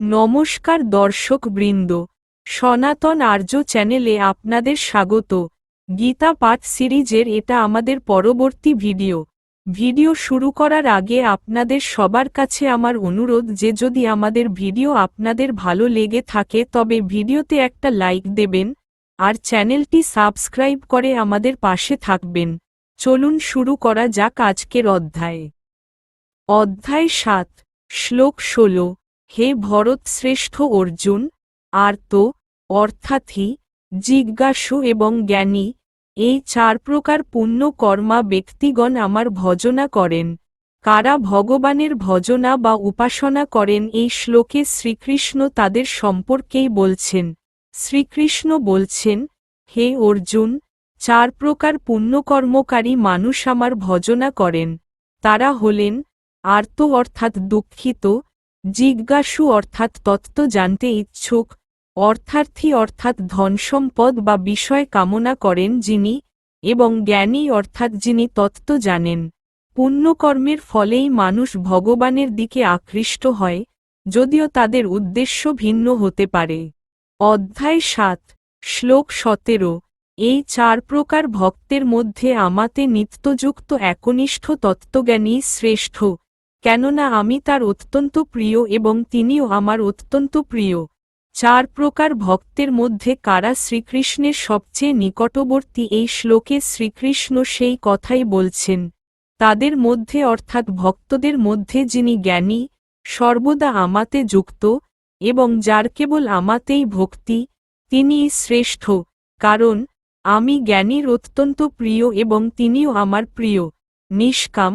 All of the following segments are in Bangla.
নমস্কার দর্শক বৃন্দ, সনাতন আর্য চ্যানেলে আপনাদের স্বাগত। গীতা পাঠ সিরিজের এটা আমাদের পরবর্তী ভিডিও। ভিডিও শুরু করার আগে আপনাদের সবার কাছে আমার অনুরোধ যে যদি আমাদের ভিডিও আপনাদের ভালো লেগে থাকে তবে ভিডিওতে একটা লাইক দেবেন, আর চ্যানেলটি সাবস্ক্রাইব করে আমাদের পাশে থাকবেন। চলুন শুরু করা যাক আজকের অধ্যায়। অধ্যায় সাত, শ্লোক ষোলো। হে ভরত শ্রেষ্ঠ অর্জুন আর্ত অর্থাৎই, জিজ্ঞাসু এবং জ্ঞানী, এই চার প্রকার পুণ্য কর্মা ব্যক্তিগণ আমার ভজনা করেন। কারা ভগবানের ভজনা বা উপাসনা করেন এই শ্লোকে শ্রীকৃষ্ণ তাদের সম্পর্কেই বলছেন। শ্রীকৃষ্ণ বলছেন, হে অর্জুন, চার প্রকার পুণ্যকর্মকারী মানুষ আমার ভজনা করেন। তারা হলেন, আর্ত অর্থাৎ দুঃখিত জিজ্ঞাসু অর্থাৎ তত্ত্ব জানতে ইচ্ছুক, অর্থার্থী অর্থাৎ ধনসম্পদ বা বিষয় কামনা করেন যিনি এবং জ্ঞানী অর্থাৎ যিনি তত্ত্ব জানেন। পুণ্যকর্মের ফলেই মানুষ ভগবানের দিকে আকৃষ্ট হয়, যদিও তাদের উদ্দেশ্য ভিন্ন হতে পারে। অধ্যায় সাত, শ্লোক সতেরো, এই চার প্রকার ভক্তের মধ্যে আমাতে নিত্যযুক্ত একনিষ্ঠ তত্ত্বজ্ঞানী শ্রেষ্ঠ কেননা আমি তার অত্যন্ত প্রিয় এবং তিনিও আমার অত্যন্ত প্রিয়। চার প্রকার ভক্তের মধ্যে কারা শ্রীকৃষ্ণের সবচেয়ে নিকটবর্তী এই শ্লোকে শ্রীকৃষ্ণ সেই কথাই বলছেন। তাদের মধ্যে অর্থাৎ ভক্তদের মধ্যে যিনি জ্ঞানী, সর্বদা আমাতে যুক্ত এবং যার কেবল আমাতেই ভক্তি তিনিই শ্রেষ্ঠ, কারণ আমি জ্ঞানীর অত্যন্ত প্রিয় এবং তিনিও আমার প্রিয়, নিষ্কাম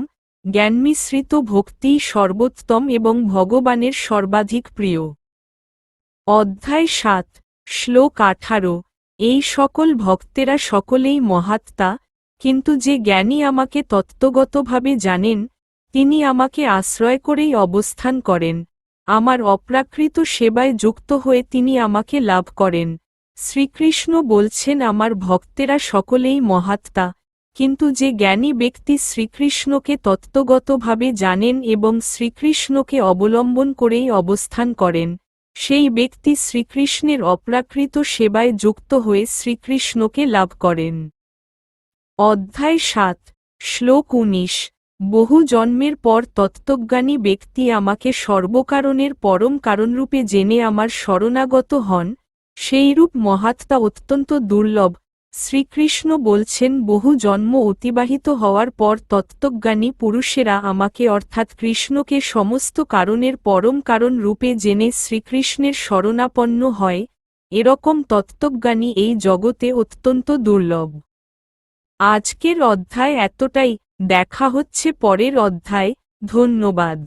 জ্ঞানমিশ্রিত ভক্তিই সর্বোত্তম এবং ভগবানের সর্বাধিক প্রিয়। অধ্যায় সাত, শ্লোক আঠারো, এই সকল ভক্তেরা সকলেই মহাত্মা, কিন্তু যে জ্ঞানী আমাকে তত্ত্বগতভাবে জানেন, তিনি আমাকে আশ্রয় করেই অবস্থান করেন। আমার অপ্রাকৃত সেবায় যুক্ত হয়ে তিনি আমাকে লাভ করেন। শ্রীকৃষ্ণ বলছেন, আমার ভক্তেরা সকলেই মহাত্মা কিন্তু যে জ্ঞানী ব্যক্তি শ্রীকৃষ্ণকে তত্ত্বগতভাবে জানেন এবং শ্রীকৃষ্ণকে অবলম্বন করেই অবস্থান করেন, সেই ব্যক্তি শ্রীকৃষ্ণের অপ্রাকৃত সেবায় যুক্ত হয়ে শ্রীকৃষ্ণকে লাভ করেন। অধ্যায় সাত, শ্লোক উনিশ, বহু জন্মের পর তত্ত্বজ্ঞানী ব্যক্তি আমাকে সর্বকারণের পরম কারণরূপে জেনে আমার শরণাগত হন, সেইরূপ মহাত্মা অত্যন্ত দুর্লভ শ্রীকৃষ্ণ বলছেন, বহু জন্ম অতিবাহিত হওয়ার পর তত্ত্বজ্ঞানী পুরুষেরা আমাকে অর্থাৎ কৃষ্ণকে সমস্ত কারণের পরম কারণ রূপে জেনে শ্রীকৃষ্ণের শরণাপন্ন হয়, এরকম তত্ত্বজ্ঞানী এই জগতে অত্যন্ত দুর্লভ। আজকের অধ্যায় এতটাই, দেখা হচ্ছে পরের অধ্যায়, ধন্যবাদ।